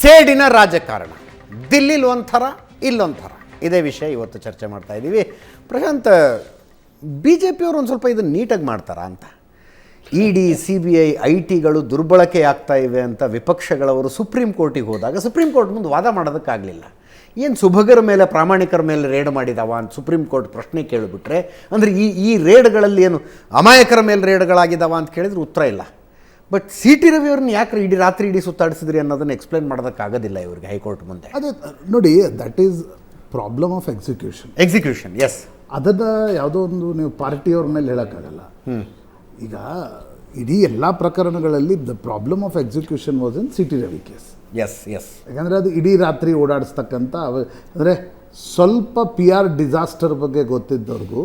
ಸೇಡಿನ ರಾಜಕಾರಣ. ದಿಲ್ಲಿಲಿ ಒಂಥರ ಇಲ್ಲೊಂಥರ. ಇದೇ ವಿಷಯ ಇವತ್ತು ಚರ್ಚೆ ಮಾಡ್ತಾ ಇದ್ದೀವಿ. ಪ್ರಶಾಂತ್ ಬಿ ಜೆ ಪಿಯವರು ಒಂದು ಸ್ವಲ್ಪ ಇದನ್ನು ನೀಟಾಗಿ ಮಾಡ್ತಾರಾ ಅಂತ? E D C B I I ಟಿಗಳು ದುರ್ಬಳಕೆ ಆಗ್ತಾ ಇವೆ ಅಂತ ವಿಪಕ್ಷಗಳವರು ಸುಪ್ರೀಂ ಕೋರ್ಟಿಗೆ ಹೋದಾಗ, ಸುಪ್ರೀಂ ಕೋರ್ಟ್ ಮುಂದೆ ವಾದ ಮಾಡೋದಕ್ಕಾಗಲಿಲ್ಲ. ಏನು ಸುಭಗರ ಮೇಲೆ, ಪ್ರಾಮಾಣಿಕರ ಮೇಲೆ ರೇಡ್ ಮಾಡಿದಾವ ಅಂತ ಸುಪ್ರೀಂ ಕೋರ್ಟ್ ಪ್ರಶ್ನೆ ಕೇಳಿಬಿಟ್ರೆ, ಅಂದರೆ ಈ ಈ ರೇಡ್ಗಳಲ್ಲಿ ಏನು ಅಮಾಯಕರ ಮೇಲೆ ರೇಡ್ಗಳಾಗಿದ್ದಾವ ಅಂತ ಕೇಳಿದ್ರೆ ಉತ್ತರ ಇಲ್ಲ. ಬಟ್ ಸಿ ಟಿ ರವಿಯವ್ರನ್ನ ಯಾಕೆ ಇಡೀ ರಾತ್ರಿ ಇಡೀ ಸುತ್ತಾಡಿಸಿದ್ರಿ ಅನ್ನೋದನ್ನ ಎಕ್ಸ್ಪ್ಲೇನ್ ಮಾಡೋದಕ್ಕಾಗೋದಿಲ್ಲ ಇವ್ರಿಗೆ ಹೈಕೋರ್ಟ್ ಮುಂದೆ. ಅದೇ ನೋಡಿ that is problem of execution execution yes ಅದನ್ನು ಯಾವುದೋ ಒಂದು ನೀವು ಪಾರ್ಟಿಯವ್ರ ಮೇಲೆ ಹೇಳೋಕ್ಕಾಗಲ್ಲ. ಈಗ ಇಡೀ ಎಲ್ಲ ಪ್ರಕರಣಗಳಲ್ಲಿ the problem of execution was in CT Ravi case yes yes ಯಾಕಂದರೆ ಅದು ಇಡೀ ರಾತ್ರಿ ಓಡಾಡಿಸ್ತಕ್ಕಂಥ ಅಂದರೆ ಸ್ವಲ್ಪ ಪಿ ಆರ್ ಡಿಸಾಸ್ಟರ್ ಬಗ್ಗೆ ಗೊತ್ತಿದ್ದವ್ರಿಗೂ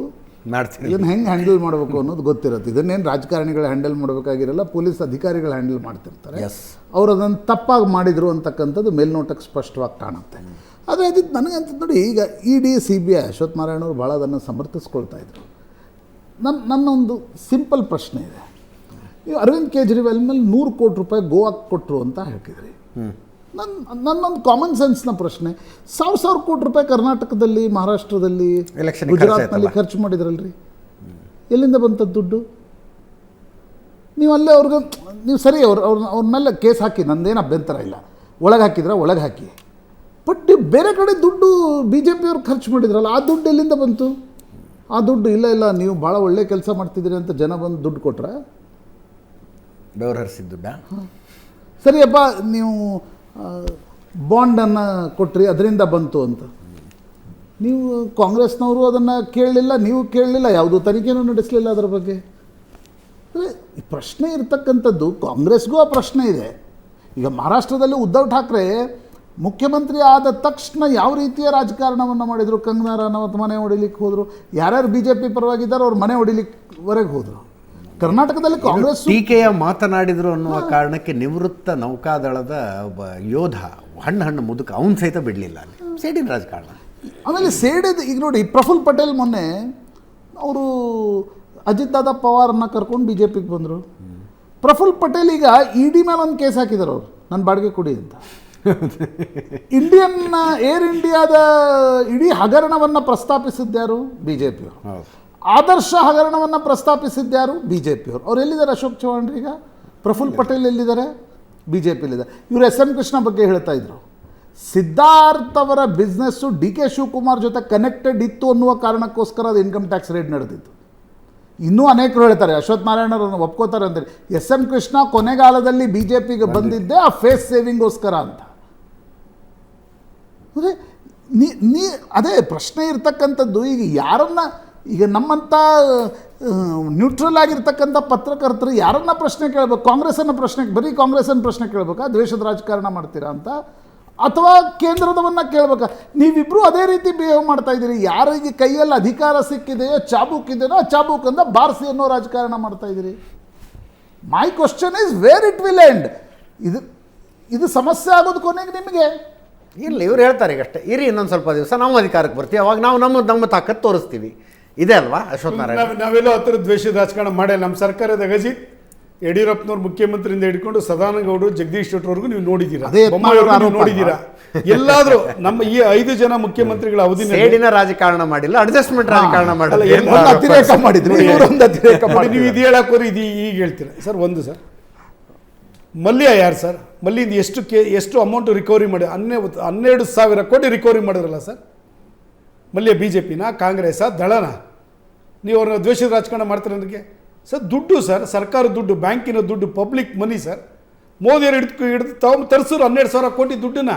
ಮಾಡ್ತೀನಿ. ಇದನ್ನು ಹೆಂಗೆ ಹ್ಯಾಂಡಲ್ ಮಾಡಬೇಕು ಅನ್ನೋದು ಗೊತ್ತಿರುತ್ತೆ. ಇದನ್ನೇನು ರಾಜಕಾರಣಿಗಳು ಹ್ಯಾಂಡಲ್ ಮಾಡಬೇಕಾಗಿರಲ್ಲ ಪೊಲೀಸ್ ಅಧಿಕಾರಿಗಳು ಹ್ಯಾಂಡಲ್ ಮಾಡ್ತಿರ್ತಾರೆ. ಎಸ್ ಅವ್ರು ಅದನ್ನು ತಪ್ಪಾಗಿ ಮಾಡಿದರು ಅಂತಕ್ಕಂಥದ್ದು ಮೇಲ್ನೋಟಕ್ಕೆ ಸ್ಪಷ್ಟವಾಗಿ ಕಾಣುತ್ತೆ. ಆದರೆ ಅದು ನನಗಂತ ನೋಡಿ ಈಗ E D C B I Ashwath ನಾರಾಯಣವ್ರು ಭಾಳ ಅದನ್ನು ಸಮರ್ಥಿಸ್ಕೊಳ್ತಾ ಇದ್ರು. ನನ್ನ ನನ್ನೊಂದು ಸಿಂಪಲ್ ಪ್ರಶ್ನೆ ಇದೆ. ಅರವಿಂದ್ ಕೇಜ್ರಿವಾಲ್ ಮೇಲೆ ನೂರು ಕೋಟಿ ರೂಪಾಯಿ ಗೋವಾಕ್ಕೆ ಕೊಟ್ಟರು ಅಂತ ಹೇಳ್ತಿದ್ರಿ ನನ್ನ ನನ್ನೊಂದು ಕಾಮನ್ ಸೆನ್ಸ್ನ ಪ್ರಶ್ನೆ. ಸಾವಿರ ಸಾವಿರ ಕೋಟಿ ರೂಪಾಯಿ ಕರ್ನಾಟಕದಲ್ಲಿ ಮಹಾರಾಷ್ಟ್ರದಲ್ಲಿ ಗುಜರಾತ್ನಲ್ಲಿ. ಖರ್ಚು ಮಾಡಿದ್ರಲ್ರಿ? ಎಲ್ಲಿಂದ ಬಂತದ್ದು ದುಡ್ಡು? ನೀವು ಅಲ್ಲೇ ಅವ್ರಿಗೆ ನೀವು ಸರಿ ಅವ್ರ ಅವ್ರ ಅವ್ರ ಮೇಲೆ ಕೇಸ್ ಹಾಕಿ ನಂದೇನು ಅಭ್ಯಂತರ ಇಲ್ಲ. ಒಳಗೆ ಹಾಕಿದ್ರೆ ಒಳಗೆ ಹಾಕಿ. ಬಟ್ ನೀವು ಬೇರೆ ಕಡೆ ದುಡ್ಡು ಬಿ ಜೆ ಪಿಯವ್ರು ಖರ್ಚು ಮಾಡಿದ್ರಲ್ಲ ಆ ದುಡ್ಡು ಎಲ್ಲಿಂದ ಬಂತು? ಆ ದುಡ್ಡು ಇಲ್ಲ ಇಲ್ಲ ನೀವು ಭಾಳ ಒಳ್ಳೆ ಕೆಲಸ ಮಾಡ್ತಿದ್ದೀರಿ ಅಂತ ಜನ ಬಂದು ದುಡ್ಡು ಕೊಟ್ರೆ? ಬೆವರು ಹರಿಸಿದ್ದು ಸರಿಯಪ್ಪ ನೀವು ಬಾಂಡನ್ನು ಕೊಟ್ರಿ, ಅದರಿಂದ ಬಂತು ಅಂತ. ನೀವು ಕಾಂಗ್ರೆಸ್ನವರು ಅದನ್ನು ಕೇಳಲಿಲ್ಲ, ನೀವು ಕೇಳಲಿಲ್ಲ, ಯಾವುದೂ ತನಿಖೆನೂ ನಡೆಸಲಿಲ್ಲ ಅದರ ಬಗ್ಗೆ. ಅಂದರೆ ಪ್ರಶ್ನೆ ಇರತಕ್ಕಂಥದ್ದು, ಕಾಂಗ್ರೆಸ್ಗೂ ಆ ಪ್ರಶ್ನೆ ಇದೆ. ಈಗ ಮಹಾರಾಷ್ಟ್ರದಲ್ಲಿ ಉದ್ಧವ್ ಠಾಕ್ರೆ ಮುಖ್ಯಮಂತ್ರಿ ಆದ ತಕ್ಷಣ ಯಾವ ರೀತಿಯ ರಾಜಕಾರಣವನ್ನು ಮಾಡಿದರು? ಕಂಗನಾ ರಾಣಾವತ್ ಮನೆ ಹೊಡಿಲಿಕ್ಕೆ ಹೋದರು. ಯಾರ್ಯಾರು ಬಿ ಜೆ ಪಿ ಪರವಾಗಿದ್ದಾರೆ, ಅವ್ರು ಮನೆ ಹೊಡಿಲಿಕ್ಕೆವರೆಗೆ ಹೋದರು. ಕರ್ನಾಟಕದಲ್ಲಿ ಕಾಂಗ್ರೆಸ್ ಟೀಕೆಯ ಮಾತನಾಡಿದ್ರು ಅನ್ನುವ ಕಾರಣಕ್ಕೆ ನಿವೃತ್ತ ನೌಕಾದಳದ ಒಬ್ಬ ಯೋಧ ಹಣ್ಣು ಹಣ್ಣು ಮುದುಕ ಅವನು ಸಹಿತ ಬಿಡಲಿಲ್ಲ ಅಲ್ಲಿ. ಸೇಡಿನ ರಾಜಕಾರಣ. ಆಮೇಲೆ ಸೇಡಿದ ಈಗ ನೋಡಿ ಪ್ರಫುಲ್ ಪಟೇಲ್ ಮೊನ್ನೆ ಅವರು ಅಜಿತ್ ದಾದಾ ಪವಾರನ್ನ ಕರ್ಕೊಂಡು ಬಿ ಜೆ ಪಿಗೆ ಬಂದರು. ಪ್ರಫುಲ್ ಪಟೇಲ್ ಈಗ ಇ ಡಿ ಮೇಲೆ ಒಂದು ಕೇಸ್ ಹಾಕಿದ್ದಾರೆ ಅವರು ನನ್ನ ಬಾಡಿಗೆ ಕೊಡಿ ಅಂತ. ಇಂಡಿಯನ್ ಏರ್ ಇಂಡಿಯಾದ ಇಡೀ ಹಗರಣವನ್ನು ಪ್ರಸ್ತಾಪಿಸಿದ್ದ್ಯಾರು ಬಿ ಜೆ ಪಿಯವರು ಆದರ್ಶ ಹಗರಣವನ್ನು ಪ್ರಸ್ತಾಪಿಸಿದ್ದ್ಯಾರು ಬಿ ಜೆ ಪಿಯವರು ಅವ್ರು ಎಲ್ಲಿದ್ದಾರೆ ಅಶೋಕ್ ಚೌಹಾಣ್ ಈಗ ಪ್ರಫುಲ್ ಪಟೇಲ್ ಎಲ್ಲಿದ್ದಾರೆ? ಬಿ ಜೆ ಪಿಲಿದ್ದಾರೆ ಇವರು ಎಸ್ ಎಂ ಕೃಷ್ಣ ಬಗ್ಗೆ ಹೇಳ್ತಾ ಇದ್ರು. ಸಿದ್ಧಾರ್ಥ್ ಅವರ ಬಿಸ್ನೆಸ್ಸು ಡಿ ಕೆ ಶಿವಕುಮಾರ್ ಜೊತೆ ಕನೆಕ್ಟೆಡ್ ಇತ್ತು ಅನ್ನುವ ಕಾರಣಕ್ಕೋಸ್ಕರ ಅದು ಇನ್ಕಮ್ ಟ್ಯಾಕ್ಸ್ ರೇಟ್ ನಡೆದಿತ್ತು. ಇನ್ನೂ ಅನೇಕರು ಹೇಳ್ತಾರೆ ಅಶ್ವಥ್ ನಾರಾಯಣರನ್ನು ಒಪ್ಕೋತಾರೆ ಅಂದರೆ ಎಸ್ ಎಂ ಕೃಷ್ಣ ಕೊನೆಗಾಲದಲ್ಲಿ ಬಿ ಜೆ ಪಿಗೆ ಬಂದಿದ್ದೆ ಆ ಫೇಸ್ ಸೇವಿಂಗೋಸ್ಕರ ಅಂತ. ಅದೇ ನೀ ನೀ ಅದೇ ಪ್ರಶ್ನೆ ಇರ್ತಕ್ಕಂಥದ್ದು ಈಗ ಯಾರನ್ನ ಈಗ ನಮ್ಮಂಥ ನ್ಯೂಟ್ರಲ್ ಆಗಿರ್ತಕ್ಕಂಥ ಪತ್ರಕರ್ತರು ಯಾರನ್ನ ಪ್ರಶ್ನೆ ಕೇಳಬೇಕು? ಕಾಂಗ್ರೆಸ್ಸನ್ನು ಪ್ರಶ್ನೆ ಬರೀ ಕಾಂಗ್ರೆಸ್ಸನ್ನು ಪ್ರಶ್ನೆ ಕೇಳಬೇಕಾ? ದ್ವೇಷದ ರಾಜಕಾರಣ ಮಾಡ್ತೀರಾ ಅಂತ? ಅಥವಾ ಕೇಂದ್ರದವನ್ನ ಕೇಳಬೇಕಾ? ನೀವಿಬ್ಬರು ಅದೇ ರೀತಿ ಬಿಹೇವ್ ಮಾಡ್ತಾ ಇದ್ದೀರಿ. ಯಾರಿಗೆ ಕೈಯಲ್ಲಿ ಅಧಿಕಾರ ಸಿಕ್ಕಿದೆಯೋ, ಚಾಬೂಕ್ ಇದೆಯೋ ಆ ಚಾಬೂಕನ್ನು ಬಾರಿಸಿ ಅನ್ನೋ ರಾಜಕಾರಣ ಮಾಡ್ತಾ ಇದ್ದೀರಿ. My question is where it will end ಇದು ಇದು ಸಮಸ್ಯೆ ಆಗೋದು ಕೊನೆಗೆ ನಿಮಗೆ. ಇಲ್ಲ ಇವ್ರು ಹೇಳ್ತಾರೆ ಈಗ ಅಷ್ಟೇ. ಇರಿ ಇನ್ನೊಂದು ಸ್ವಲ್ಪ ದಿವಸ, ನಾವು ಅಧಿಕಾರಕ್ಕೆ ಬರ್ತೀವಿ. ಅವಾಗ ನಾವು ನಮ್ಮ ನಮ್ಮ ತಾಕತ್ತು ತೋರಿಸ್ತೀವಿ. ಇದೆ ಅಲ್ವಾ ಅಶ್ವಥ್ ನಾರಾಯಣ? ನಾವ್- ನಾವೆಲ್ಲೋ ಹತ್ತಿರ ದ್ವೇಷದ ರಾಜಕಾರಣ ಮಾಡೇ ನಮ್ಮ ಸರ್ಕಾರದ ಗಜಿ ಯಡಿಯೂರಪ್ಪನವ್ರ ಮುಖ್ಯಮಂತ್ರಿಯಿಂದ ಹಿಡ್ಕೊಂಡು ಸದಾನಗೌಡರು ಜಗದೀಶ್ ಶೆಟ್ಟರ್ವರೆಗೂ ನೀವು ನೋಡಿದ್ದೀರಾ ನೋಡಿದ್ದೀರಾ ಎಲ್ಲಾದ್ರೂ ನಮ್ಮ ಈ ಐದು ಜನ ಮುಖ್ಯಮಂತ್ರಿಗಳ ಅವಧಿ ರಾಜಕಾರಣ ಮಾಡಿಲ್ಲ ಅಡ್ಜಸ್ಟ್ಮೆಂಟ್ ರಾಜಕಾರಣ ಮಾಡಿಲ್ಲ ಏನು ಒಂದು ಅತಿರೇಕ ಮಾಡಿದ್ರು. ಇವರೊಂದು ಅತಿರೇಕ ಮಾಡಿ ಮಾಡಿದ್ರಿ. ನೀವು ಇದು ಹೇಳಕ್ ಹೋದ್ರೆ ಇದು ಈಗ ಹೇಳ್ತೀರಾ? ಸರ್ ಒಂದು ಸರ್. ಮಲ್ಯ ಯಾರು ಸರ್? ಮಲ್ಲಿಯಿಂದ ಎಷ್ಟು ಕೆ ಎಷ್ಟು ಅಮೌಂಟ್ ರಿಕವರಿ ಮಾಡಿ ಹನ್ನೆ ಹನ್ನೆರಡು ಸಾವಿರ ಕೋಟಿ ರಿಕವರಿ ಮಾಡಿದ್ರಲ್ಲ ಸರ್? ಮಲ್ಯ ಬಿ ಜೆ ಪಿನ ಕಾಂಗ್ರೆಸ್ಸಾ ದಳನ. ನೀವು ಅವ್ರನ್ನ ದ್ವೇಷದ ರಾಜಕಾರಣ ಮಾಡ್ತಾರೆ ನನಗೆ? ಸರ್, ದುಡ್ಡು ಸರ್, ಸರ್ಕಾರ ದುಡ್ಡು, ಬ್ಯಾಂಕಿನ ದುಡ್ಡು, ಪಬ್ಲಿಕ್ ಮನಿ ಸರ್. ಮೋದಿಯವರು ಹಿಡಿದು ಹಿಡಿದು ತಗೊಂಡು ತರಿಸೋರು ಹನ್ನೆರಡು ಸಾವಿರ ಕೋಟಿ ದುಡ್ಡನ್ನ.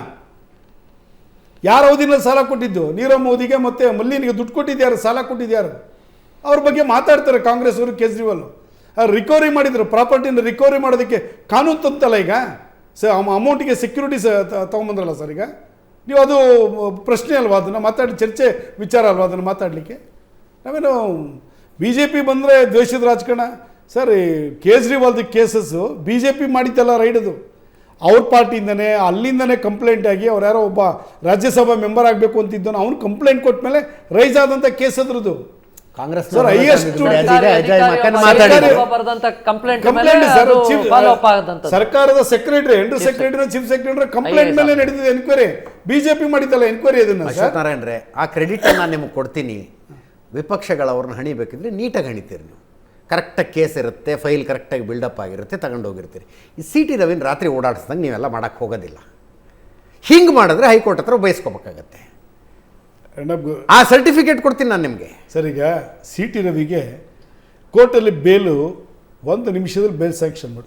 ಯಾರ ಅವಧಿನಲ್ಲಿ ಸಾಲ ಕೊಟ್ಟಿದ್ದು? ನೀರವ್ ಮೋದಿಗೆ ಮತ್ತು ಮಲ್ಲಿನಿಗೆ ದುಡ್ಡು ಕೊಟ್ಟಿದ್ಯಾರು ಸಾಲ ಕೊಟ್ಟಿದ್ಯಾರು ಅವ್ರ ಬಗ್ಗೆ ಮಾತಾಡ್ತಾರೆ ಕಾಂಗ್ರೆಸ್ ಅವರು, ಕೇಜ್ರಿವಾಲ್ ರಿಕವರಿ ಮಾಡಿದ್ರು ಪ್ರಾಪರ್ಟಿನ ರಿಕವರಿ ಮಾಡೋದಕ್ಕೆ ಕಾನೂನು ತಂತಲ್ಲ ಈಗ? ಸ ಅಮೌಂಟಿಗೆ ಸೆಕ್ಯೂರಿಟೀಸ್ ತೊಗೊಂಬಂದ್ರಲ್ಲ ಸರ್ ಈಗ? ನೀವು ಅದು ಪ್ರಶ್ನೆ ಅಲ್ವಾ? ಅದನ್ನು ಮಾತಾಡಿ ಚರ್ಚೆ ವಿಚಾರ ಅಲ್ವಾ ಅದನ್ನು ಮಾತಾಡಲಿಕ್ಕೆ? ನಾವೇನು ಬಿ ಜೆ ಪಿ ಬಂದರೆ ದ್ವೇಷದ ರಾಜಕಾರಣ. ಸರ್ ಕೇಜ್ರಿವಾಲ್ದ ಕೇಸಸ್ಸು ಬಿ ಜೆ ಪಿ ಮಾಡಿದ್ದಲ್ಲ ರೈಡದು ಅವ್ರ ಪಾರ್ಟಿಯಿಂದನೇ ಅಲ್ಲಿಂದನೇ ಕಂಪ್ಲೇಂಟ್ ಆಗಿ ಅವ್ರು ಯಾರೋ ಒಬ್ಬ ರಾಜ್ಯಸಭಾ ಮೆಂಬರ್ ಆಗಬೇಕು ಅಂತಿದ್ದನು ಅವ್ನು ಕಂಪ್ಲೇಂಟ್ ಕೊಟ್ಟ ಮೇಲೆ ರೈಸ್ ಆದಂಥ ಕೇಸ್ ಅದ್ರದ್ದು. Congress sir complaint complaint sir follow up ಆಗದಂತ ಸರ್ಕಾರದ secretary under secretary chief secretary complaint ಮೇಲೆ ನಡೆದಿದೆ ಎನ್ಕ್ವೈರಿ ಬಿಜೆಪಿ ಮಾಡಿದ್ದಲ್ಲ ಎನ್ಕ್ವೈರಿ ಇದನ್ನ ಸರ್ ಅಶ್ವತ್ಥನಾರಾಯಣರೇ ಆ ಕ್ರೆಡಿಟ್ ನಾನು ನಿಮಗೆ ಕೊಡ್ತೀನಿ. ವಿಪಕ್ಷಗಳವ್ರನ್ನ ಹಣಿಬೇಕಿದ್ರೆ ನೀಟಾಗಿ ಹಣಿತೀರಿ ನೀವು. ಕರೆಕ್ಟಾಗಿ ಕೇಸ್ ಇರುತ್ತೆ ಫೈಲ್ ಕರೆಕ್ಟಾಗಿ ಬಿಲ್ಡಪ್ ಆಗಿರುತ್ತೆ ತಗೊಂಡೋಗಿರ್ತೀರಿ. ಈ ಸಿ ಟಿ ರವಿನ ರಾತ್ರಿ ಓಡಾಡಿಸ್ದಂಗೆ ನೀವೆಲ್ಲ ಮಾಡೋಕ್ಕೆ ಹೋಗೋದಿಲ್ಲ. ಹಿಂಗೆ ಮಾಡಿದ್ರೆ ಹೈಕೋರ್ಟ್ ಹತ್ರ ಬಯಸ್ಕೋಬೇಕಾಗತ್ತೆ ಆ ಸರ್ಟಿಫಿಕೇಟ್ ಕೊಡ್ತೀನಿ ನಾನು ನಿಮಗೆ. ಸರ್ ಈಗ ಸಿ ಟಿ ರವಿಗೆ ಕೋರ್ಟಲ್ಲಿ ಬೇಲು ಒಂದು ನಿಮಿಷದಲ್ಲಿ ಬೇಲ್ ಸ್ಯಾಂಕ್ಷನ್ ಮಾಡಿ.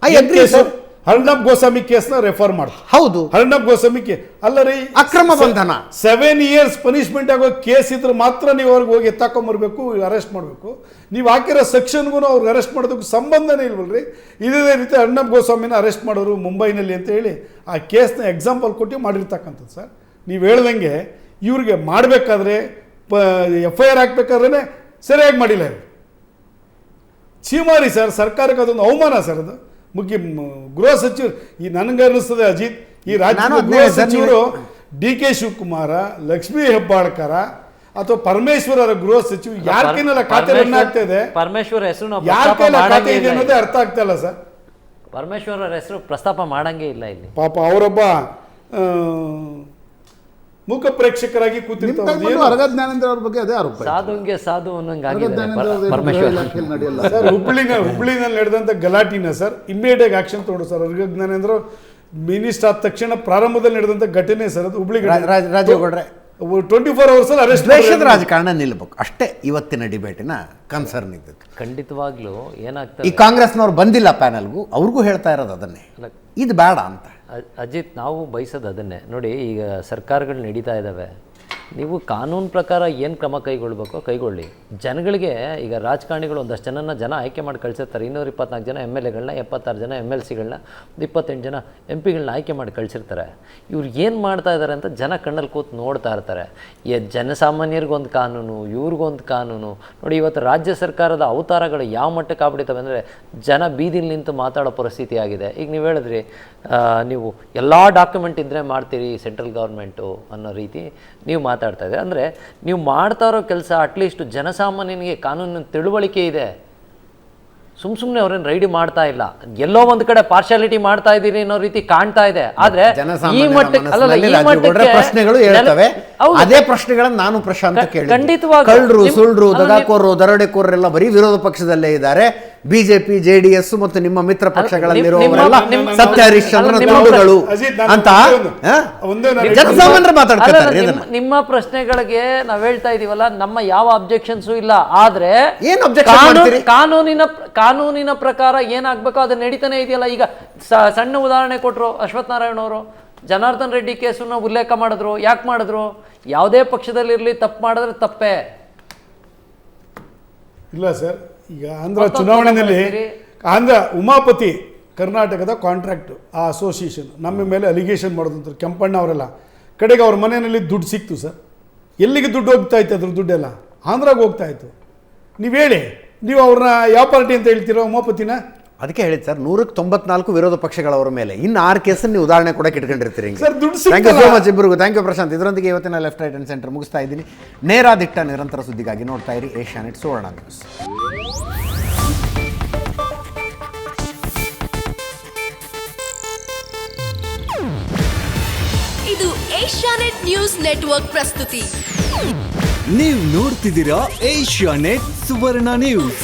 ಹರ್ಣಬ್ ಗೋಸ್ವಾಮಿ ಕೇಸ್ನ ರೆಫರ್ ಮಾಡ್ತಾರೆ. ಹೌದು. ಹರ್ಣಬ್ ಗೋಸ್ವಾಮಿ ಕೇ ಅಲ್ಲ ರೀ ಅಕ್ರಮ ಬಂಧನ. ಸೆವೆನ್ ಇಯರ್ಸ್ ಪನಿಷ್ಮೆಂಟ್ ಆಗೋ ಕೇಸ್ ಇದ್ರೆ ಮಾತ್ರ ನೀವು ಅವ್ರಿಗೆ ಹೋಗಿ ಎತ್ತಾಕೊಂಬರ್ಬೇಕು ಅರೆಸ್ಟ್ ಮಾಡಬೇಕು. ನೀವು ಹಾಕಿರೋ ಸೆಕ್ಷನ್ಗೂ ಅವ್ರಿಗೆ ಅರೆಸ್ಟ್ ಮಾಡೋದಕ್ಕೆ ಸಂಬಂಧನೇ ಇಲ್ವಲ್ರಿ? ಇದೇ ರೀತಿ ಅರ್ಣಬ್ ಗೋಸ್ವಾಮಿನ ಅರೆಸ್ಟ್ ಮಾಡೋರು ಮುಂಬೈನಲ್ಲಿ ಅಂತ ಹೇಳಿ ಆ ಕೇಸ್ನ ಎಕ್ಸಾಂಪಲ್ ಕೊಟ್ಟು ಮಾಡಿರ್ತಕ್ಕಂಥದ್ದು ಸರ್. ನೀವು ಹೇಳ್ದಂಗೆ ಇವ್ರಿಗೆ ಮಾಡಬೇಕಾದ್ರೆ ಪ ಎಫ್ ಐ ಆರ್ ಹಾಕ್ಬೇಕಾದ್ರೆ ಸರಿಯಾಗಿ ಮಾಡಿಲ್ಲ ಚೀಮಾರಿ ಸರ್ ಸರ್ಕಾರಕ್ಕೆ ಅದೊಂದು ಅವಮಾನ ಸರ್ ಅದು. ಮುಖ್ಯ ಗೃಹ ಸಚಿವರು ಈ ನನಗೆ ಅನ್ನಿಸ್ತದೆ ಅಜಿತ್ ಈ ರಾಜ್ಯ ರಾಜ್ಯದ ಗೃಹ ಸಚಿವರು ಡಿ ಕೆ ಶಿವಕುಮಾರ ಲಕ್ಷ್ಮೀ ಹೆಬ್ಬಾಳ್ಕರ ಅಥವಾ ಪರಮೇಶ್ವರ ಗೃಹ ಸಚಿವ ಯಾರ ಕೈನೆಲ್ಲ ಖಾತೆ ರನ್ ಆಗ್ತಾ ಇದೆ? ಪರಮೇಶ್ವರ ಹೆಸರು ಯಾರ ಕೈಲ ಖಾತೆ ಇದೆ ಅನ್ನೋದೇ ಅರ್ಥ ಆಗ್ತಾ ಇಲ್ಲ ಸರ್. ಪರಮೇಶ್ವರ ಹೆಸರು ಪ್ರಸ್ತಾಪ ಮಾಡಂಗೆ ಇಲ್ಲ ಇಲ್ಲಿ. ಪಾಪ ಅವರೊಬ್ಬ ಆ, ಮೂಕ ಪ್ರೇಕ್ಷಕರಾಗಿ ಕೂತಿರ್ತಾರೆ ಟೈಮಲ್ಲೂ ಅರಗ ಜ್ಞಾನೇಂದ್ರ ಅವ್ರ ಬಗ್ಗೆ ಅದೇ ಆರೋಪ ಸಾಧುಂಗೆ ಸಾಧು ನಡೆಯಲ್ಲ ಸರ್ ಹುಬ್ಳಿನ ಹುಬ್ಳಿನಲ್ಲಿ ನಡೆದಂಥ ಗಲಾಟಿನ ಸರ್ ಇಮಿಡಿಯೇಟ್ ಆಗಿ ಆಕ್ಷನ್ ತಗೊಂಡು ಸರ್. ಅವ್ರಿಗೆ ಜ್ಞಾನೇಂದ್ರ ಮಿನಿಸ್ಟರ್ ಆದ ತಕ್ಷಣ ಪ್ರಾರಂಭದಲ್ಲಿ ನಡೆದಂಥ ಘಟನೆ ಸರ್ ಅದು ಹುಬ್ಳಿ ರಾಜೇಗೌಡ್ರೆ. ಟ್ವೆಂಟಿ ಫೋರ್ ಅವರ್ಸ್ ಅಲ್ಲಿ ಅರೆಸ್ಟ್ ರಾಜಕಾರಣ ನಿಲ್ಬೇಕು. ಅಷ್ಟೇ ಇವತ್ತಿನ ಡಿಬೇಟಿನ ಕನ್ಸರ್ನ್ ಇದ್ದದ್ದು. ಖಂಡಿತವಾಗ್ಲೂ ಈ ಏನಾಗ್ತದೆ ಕಾಂಗ್ರೆಸ್ನವ್ರು ಬಂದಿಲ್ಲ ಪ್ಯಾನಲ್ಗೂ ಅವ್ರಿಗೂ ಹೇಳ್ತಾ ಇರೋದು ಅದನ್ನೇ. ಇದು ಬೇಡ ಅಂತ. ಅಜಿತ್ ನಾವು ಬಯಸೋದು ಅದನ್ನೇ. ನೋಡಿ ಈಗ ಸರ್ಕಾರಗಳು ನಡೀತಾ ಇದ್ದಾವೆ ನೀವು ಕಾನೂನು ಪ್ರಕಾರ ಏನು ಕ್ರಮ ಕೈಗೊಳ್ಬೇಕೋ ಕೈಗೊಳ್ಳಿ. ಜನಗಳಿಗೆ ಈಗ ರಾಜಕಾರಣಿಗಳು ಒಂದಷ್ಟು ಜನನ ಜನ ಆಯ್ಕೆ ಮಾಡಿ ಕಳಿಸಿರ್ತಾರೆ. ಇನ್ನೂರ ಇಪ್ಪತ್ನಾಲ್ಕು ಜನ ಎಂ ಎಲ್ ಎಗಳನ್ನ, ಎಪ್ಪತ್ತಾರು ಜನ ಎಂ ಎಲ್ ಸಿಗಳನ್ನ, ಇಪ್ಪತ್ತೆಂಟು ಜನ ಎಂ ಪಿಗಳನ್ನ ಆಯ್ಕೆ ಮಾಡಿ ಕಳಿಸಿರ್ತಾರೆ. ಇವ್ರು ಏನು ಮಾಡ್ತಾ ಇದ್ದಾರೆ ಅಂತ ಜನ ಕಣ್ಣಲ್ಲಿ ಕೂತು ನೋಡ್ತಾ ಇರ್ತಾರೆ. ಜನಸಾಮಾನ್ಯರಿಗೊಂದು ಕಾನೂನು, ಇವ್ರಿಗೊಂದು ಕಾನೂನು. ನೋಡಿ, ಇವತ್ತು ರಾಜ್ಯ ಸರ್ಕಾರದ ಅವತಾರಗಳು ಯಾವ ಮಟ್ಟಕ್ಕೆ ಆಗ್ಬಿಡ್ತವೆ ಅಂದರೆ ಜನ ಬೀದಿಲಿ ನಿಂತು ಮಾತಾಡೋ ಪರಿಸ್ಥಿತಿ ಆಗಿದೆ. ಈಗ ನೀವು ಹೇಳಿದ್ರಿ ನೀವು ಎಲ್ಲ ಡಾಕ್ಯುಮೆಂಟ್ ಇದ್ದರೆ ಮಾಡ್ತೀರಿ ಸೆಂಟ್ರಲ್ ಗೌರ್ಮೆಂಟು ಅನ್ನೋ ರೀತಿ. ನೀವು ಮಾತಾಡ್ತಾ ಇದೆ. ಅಂದರೆ ನೀವು ಮಾಡ್ತಾ ಇರೋ ಕೆಲಸ ಅಟ್ಲೀಸ್ಟ್ ಜನಸಾಮಾನ್ಯನಿಗೆ ಕಾನೂನಿನ ತಿಳುವಳಿಕೆ ಇದೆ. ಸುಮ್ ಸುಮ್ಮನೆ ಅವ್ರೇನು ರೈಡಿ ಮಾಡ್ತಾ ಇಲ್ಲ. ಎಲ್ಲೋ ಒಂದು ಕಡೆ ಪಾರ್ಶಾಲಿಟಿ ಮಾಡ್ತಾ ಇದ್ದೀರಿ ಅನ್ನೋ ರೀತಿ ಕಾಣ್ತಾ ಇದೆ. ಆದ್ರೆ ಈ ಮಟ್ಟಕ್ಕೆ ಪ್ರಶ್ನೆಗಳು ಹೇಳ್ತವೆ. ಅದೇ ಪ್ರಶ್ನೆಗಳನ್ನ ನಾನು ಪ್ರಶಾಂತ ಕೇಳಿ ಖಂಡಿತವಾಗಿ. ಕಳ್ಳರು ಸುಳ್ಳರು ದಗಾಕೋರರು ದರೋಡೆಕೋರರೆಲ್ಲ ಬರೀ ವಿರೋಧ ಪಕ್ಷದಲ್ಲೇ ಇದ್ದಾರೆ. ಬಿಜೆಪಿ ಜೆಡಿಎಸ್ ಮತ್ತು ನಿಮ್ಮ ಮಿತ್ರ ಪಕ್ಷಗಳಲ್ಲಿರುವವರೆಲ್ಲ ಸತ್ಯ ಹರೀಶ್ ಚಂದ್ರ ನಿಮ್ಮ- ತುಂಡುಗಳು ಅಂತ? ಜನಸಾಮಾನ್ಯರು ಮಾತಾಡ್ತಾರೆ ನಿಮ್ಮ- ಪ್ರಶ್ನೆಗಳಿಗೆ ನಾವ್ ಹೇಳ್ತಾ ಇದೀವಲ್ಲ ನಮ್ಮ ಯಾವ ಅಬ್ಜೆಕ್ಷನ್ಸ್ ಇಲ್ಲ. ಆದ್ರೆ ಏನ್ objection ಮಾಡ್ತೀರಿ? ಕಾನೂನಿನ ಕಾನೂನಿನ ಪ್ರಕಾರ ಏನಾಗ್ಬೇಕು ಅದು ನಡೀತಾನೆ ಇದೆಯಲ್ಲ. ಈಗ ಸ- ಸಣ್ಣ ಉದಾಹರಣೆ ಕೊಟ್ರು ಅಶ್ವಥ್ ನಾರಾಯಣ ಅವರು. ಜನಾರ್ದನ್ ರೆಡ್ಡಿ ಕೇಸನ್ನ ಉಲ್ಲೇಖ ಮಾಡಿದ್ರು. ಯಾಕೆ ಮಾಡಿದ್ರು? ಯಾವುದೇ ಪಕ್ಷದಲ್ಲಿರ್ಲಿ ತಪ್ಪು ಮಾಡಿದ್ರೆ ತಪ್ಪೇ. ಇಲ್ಲ ಸರ್. ಈಗ ಆಂಧ್ರ ಚುನಾವಣೆಯಲ್ಲಿ ಆಂಧ್ರ ಉಮಾಪತಿ ಕರ್ನಾಟಕದ ಕಾಂಟ್ರಾಕ್ಟ್ ಆ ಅಸೋಸಿಯೇಷನ್ ನಮ್ಮ ಮೇಲೆ ಅಲಿಗೇಷನ್ ಮಾಡೋದಂತ ಕೆಂಪಣ್ಣ ಅವರೆಲ್ಲ. ಕಡೆಗೆ ಅವ್ರ ಮನೆಯಲ್ಲಿ ದುಡ್ಡು ಸಿಕ್ತು ಸರ್. ಎಲ್ಲಿಗೆ ದುಡ್ಡು ಹೋಗ್ತಾ ಇತ್ತು ಅದ್ರ ದುಡ್ಡೆಲ್ಲ? ಆಂಧ್ರಾಗೆ ಹೋಗ್ತಾ ಇತ್ತು. ನೀವು ಹೇಳಿ ನೀವು ಅವ್ರನ್ನ ಯಾವ ಪಾರ್ಟಿ ಅಂತ ಹೇಳ್ತೀರೋ ಉಮಾಪತಿನ? ಅದಕ್ಕೆ ಹೇಳಿದ್ ಸರ್ ನೂರಕ್ಕೆ ತೊಂಬತ್ನಾಲ್ಕು ವಿರೋಧ ಪಕ್ಷಗಳವರ ಮೇಲೆ. ಇನ್ನು ಆರು ಕೇಸನ್ನು ನೀವು ಉದಾಹರಣೆ ಕೂಡ ಇಟ್ಕೊಂಡಿರ್ತೀರಿ ಥ್ಯಾಂಕ್ ಯು ಸೋ ಮಚ್ ಇಬ್ಬರಿಗೂ ಥ್ಯಾಂಕ್ ಯು ಪ್ರಶಾಂತ್. ಇದರೊಂದಿಗೆ ಇವತ್ತಿನ ಲೆಫ್ಟ್ ರೈಟ್ ಅಂಡ್ ಸೆಂಟರ್ ಮುಗಿಸ್ತಾ ಇದ್ದೀನಿ. ನೇರ ದಿಟ್ಟ ನಿರಂತರ ಸುದ್ದಿಗಾಗಿ ನೋಡ್ತಾ ಇರಿ ಏಷ್ಯಾನೆಟ್ ಸುವರ್ಣ ನ್ಯೂಸ್ ಇದು ಏಷ್ಯಾನೆಟ್ ನ್ಯೂಸ್ ನೆಟ್ವರ್ಕ್ ಪ್ರಸ್ತುತಿ. ನೀವು ನೋಡ್ತಿದ್ದೀರಾ ಏಷ್ಯಾ ನೆಟ್ ಸುವರ್ಣ ನ್ಯೂಸ್